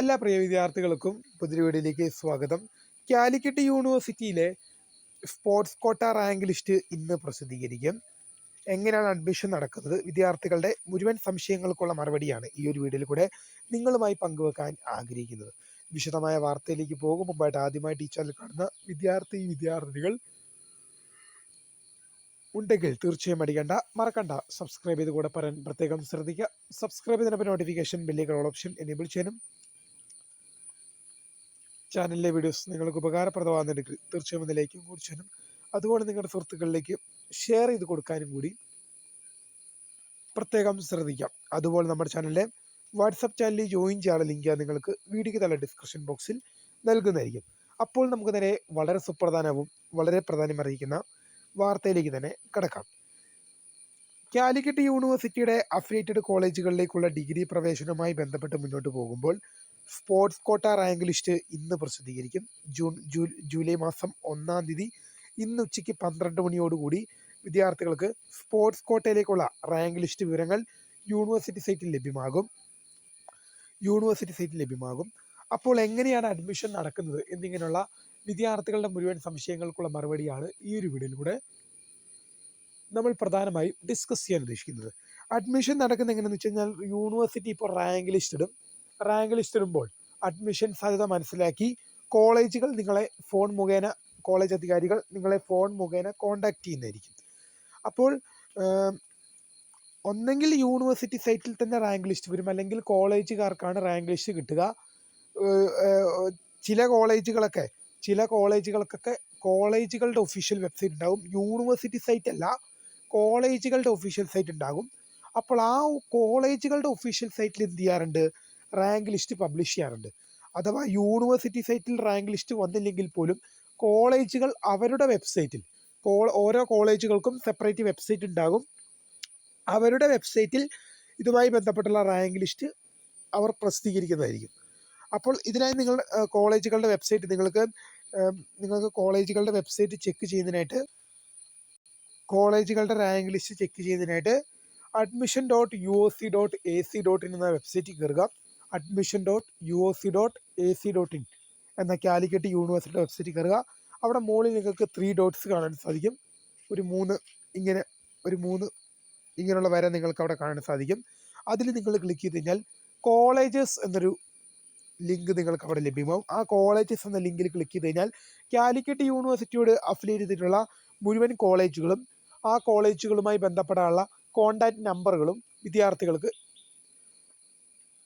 എല്ലാ പ്രിയ വിദ്യാർത്ഥികൾക്കും പുതിയ വീഡിയോയിലേക്ക് സ്വാഗതം. കാലിക്കറ്റ് യൂണിവേഴ്സിറ്റിയിലെ സ്പോർട്സ് കോട്ട റാങ്ക് ലിസ്റ്റ് ഇന്ന് പ്രസിദ്ധീകരിക്കും. എങ്ങനെയാണ് അഡ്മിഷൻ നടക്കുന്നത്? വിദ്യാർത്ഥികളുടെ മുഴുവൻ സംശയങ്ങൾക്കുള്ള മറുപടിയാണ് ഈ ഒരു വീഡിയോയിൽ കൂടെ നിങ്ങളുമായി പങ്കുവെക്കാൻ ആഗ്രഹിക്കുന്നത്. വിശദമായ വാർത്തയിലേക്ക് പോകും. മുമ്പായിട്ട് ആദ്യമായിട്ട് ഈ ചാനൽ കാണുന്ന വിദ്യാർത്ഥി വിദ്യാർത്ഥികൾ ഉണ്ടെങ്കിൽ തീർച്ചയായും അടിക്കണ്ട. മറക്കണ്ട. സബ്സ്ക്രൈബ് ചെയ്ത് കൂടെ പറയാൻ പ്രത്യേകം ശ്രദ്ധിക്കുക. സബ്സ്ക്രൈബ് ചെയ്തതിനൊപ്പം നോട്ടിഫിക്കേഷൻ ബില്ലേക്കുള്ള ഓപ്ഷൻ എനേബിൾ ചെയ്യാനും ചാനലിലെ വീഡിയോസ് നിങ്ങൾക്ക് ഉപകാരപ്രദമാകുന്നുണ്ടെങ്കിൽ തീർച്ചയായും ഒന്ന് ലൈക്കും കുറിച്ചാനും അതുപോലെ നിങ്ങളുടെ സുഹൃത്തുക്കളിലേക്ക് ഷെയർ ചെയ്ത് കൊടുക്കാനും കൂടി പ്രത്യേകം ശ്രദ്ധിക്കാം. അതുപോലെ നമ്മുടെ ചാനലിലെ വാട്സപ്പ് ചാനലിൽ ജോയിൻ ചെയ്യാനുള്ള ലിങ്ക് നിങ്ങൾക്ക് വീഡിയോയ്ക്ക് തല ഡിസ്ക്രിപ്ഷൻ ബോക്സിൽ നൽകുന്നതായിരിക്കും. അപ്പോൾ നമുക്ക് നേരെ വളരെ സുപ്രധാനവും വളരെ പ്രാധാന്യം അറിയിക്കുന്ന വാർത്തയിലേക്ക് തന്നെ കിടക്കാം. കാലിക്കറ്റ് യൂണിവേഴ്സിറ്റിയുടെ അഫിലിയേറ്റഡ് കോളേജുകളിലേക്കുള്ള ഡിഗ്രി പ്രവേശനവുമായി ബന്ധപ്പെട്ട് മുന്നോട്ട് പോകുമ്പോൾ സ്പോർട്സ് കോട്ട റാങ്ക് ലിസ്റ്റ് ഇന്ന് പ്രസിദ്ധീകരിക്കും. ജൂൺ ജൂ ജൂലൈ മാസം ഒന്നാം തീയതി ഇന്ന് ഉച്ചയ്ക്ക് പന്ത്രണ്ട് മണിയോടുകൂടി വിദ്യാർത്ഥികൾക്ക് സ്പോർട്സ് കോട്ടയിലേക്കുള്ള റാങ്ക് ലിസ്റ്റ് വിവരങ്ങൾ യൂണിവേഴ്സിറ്റി സൈറ്റിൽ ലഭ്യമാകും. യൂണിവേഴ്സിറ്റി സൈറ്റിൽ ലഭ്യമാകും. അപ്പോൾ എങ്ങനെയാണ് അഡ്മിഷൻ നടക്കുന്നത് എന്നിങ്ങനെയുള്ള വിദ്യാർത്ഥികളുടെ മുഴുവൻ സംശയങ്ങൾക്കുള്ള മറുപടിയാണ് ഈ ഒരു വീഡിയോയിലൂടെ നമ്മൾ പ്രധാനമായും ഡിസ്കസ് ചെയ്യാൻ ഉദ്ദേശിക്കുന്നത്. അഡ്മിഷൻ നടക്കുന്ന എങ്ങനെയാണെന്ന് വെച്ച് കഴിഞ്ഞാൽ യൂണിവേഴ്സിറ്റി ഇപ്പോൾ റാങ്ക് ലിസ്റ്റ് ഇടും. റാങ്ക് ലിസ്റ്റ് വരുമ്പോൾ അഡ്മിഷൻ സാധ്യത മനസ്സിലാക്കി കോളേജുകൾ നിങ്ങളെ ഫോൺ മുഖേന കോളേജ് അധികാരികൾ നിങ്ങളെ ഫോൺ മുഖേന കോണ്ടാക്ട് ചെയ്യുന്നതായിരിക്കും. അപ്പോൾ ഒന്നെങ്കിൽ യൂണിവേഴ്സിറ്റി സൈറ്റിൽ തന്നെ റാങ്ക് ലിസ്റ്റ് വരും. അല്ലെങ്കിൽ കോളേജുകാർക്കാണ് റാങ്ക് ലിസ്റ്റ് കിട്ടുക ചില കോളേജുകളൊക്കെ ചില കോളേജുകൾക്കൊക്കെ കോളേജുകളുടെ ഒഫീഷ്യൽ വെബ്സൈറ്റ് ഉണ്ടാകും യൂണിവേഴ്സിറ്റി സൈറ്റ് അല്ല കോളേജുകളുടെ ഒഫീഷ്യൽ സൈറ്റ് ഉണ്ടാകും. അപ്പോൾ ആ കോളേജുകളുടെ ഒഫീഷ്യൽ സൈറ്റിൽ എന്ത് ചെയ്യാറുണ്ട്? റാങ്ക് ലിസ്റ്റ് പബ്ലിഷ് ചെയ്യാറുണ്ട്. അഥവാ യൂണിവേഴ്സിറ്റി സൈറ്റിൽ റാങ്ക് ലിസ്റ്റ് വന്നില്ലെങ്കിൽ പോലും കോളേജുകൾ അവരുടെ വെബ്സൈറ്റിൽ ഓരോ കോളേജുകൾക്കും സെപ്പറേറ്റ് വെബ്സൈറ്റ് ഉണ്ടാകും. അവരുടെ വെബ്സൈറ്റിൽ ഇതുമായി ബന്ധപ്പെട്ടുള്ള റാങ്ക് ലിസ്റ്റ് അവർ പ്രസിദ്ധീകരിക്കുന്നതായിരിക്കും. അപ്പോൾ ഇതിനായി നിങ്ങൾ കോളേജുകളുടെ വെബ്സൈറ്റ് നിങ്ങൾക്ക് നിങ്ങൾക്ക് കോളേജുകളുടെ വെബ്സൈറ്റ് ചെക്ക് ചെയ്യുന്നതിനായിട്ട് കോളേജുകളുടെ rank list check ചെയ്യുന്നതിനായിട്ട് admission dot U O C dot A C dot in എന്ന വെബ്സൈറ്റിൽ കയറുക. Admission dot U O C dot A C dot in എന്ന കാലിക്കറ്റ് യൂണിവേഴ്സിറ്റി വെബ്സൈറ്റിൽ കയറുക. അവിടെ മുകളിൽ നിങ്ങൾക്ക് ത്രീ ഡോട്ട്സ് കാണാൻ സാധിക്കും. ഒരു മൂന്ന് ഇങ്ങനെ ഒരു മൂന്ന് ഇങ്ങനെയുള്ള വര നിങ്ങൾക്ക് അവിടെ കാണാൻ സാധിക്കും. അതിൽ നിങ്ങൾ ക്ലിക്ക് ചെയ്ത് കഴിഞ്ഞാൽ കോളേജസ് എന്നൊരു ലിങ്ക് നിങ്ങൾക്ക് അവിടെ ലഭ്യമാവും. ആ കോളേജസ് എന്ന ലിങ്കിൽ ക്ലിക്ക് ചെയ്ത് കഴിഞ്ഞാൽ കാലിക്കറ്റ് യൂണിവേഴ്സിറ്റിയോട് അഫിലിയേറ്റ് ചെയ്തിട്ടുള്ള മുഴുവൻ കോളേജുകളും ആ കോളേജുകളുമായി ബന്ധപ്പെടാനുള്ള കോണ്ടാക്ട് നമ്പറുകളും വിദ്യാർത്ഥികൾക്ക്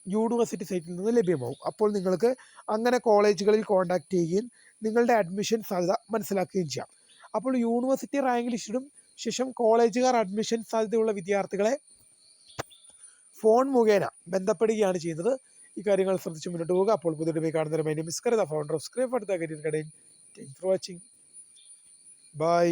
യൂണിവേഴ്സിറ്റി സൈറ്റിൽ നിന്ന് ലഭ്യമാവും. അപ്പോൾ നിങ്ങൾക്ക് അങ്ങനെ കോളേജുകളിൽ കോൺടാക്ട് ചെയ്യുകയും നിങ്ങളുടെ അഡ്മിഷൻ സാധ്യത മനസ്സിലാക്കുകയും ചെയ്യാം. അപ്പോൾ യൂണിവേഴ്സിറ്റി റാങ്ക് ലിസ്റ്റിടും ശേഷം കോളേജുകാർ അഡ്മിഷൻ സാധ്യതയുള്ള വിദ്യാർത്ഥികളെ ഫോൺ മുഖേന ബന്ധപ്പെടുകയാണ് ചെയ്യുന്നത്. ഈ കാര്യങ്ങൾ ശ്രദ്ധിച്ച് മുന്നോട്ട് പോകുക അപ്പോൾ പുതിയ കാണുന്നവരെ മൈ ഫൗണ്ടർ ഓഫ് കരിയർ കടയിൽ. For watching bye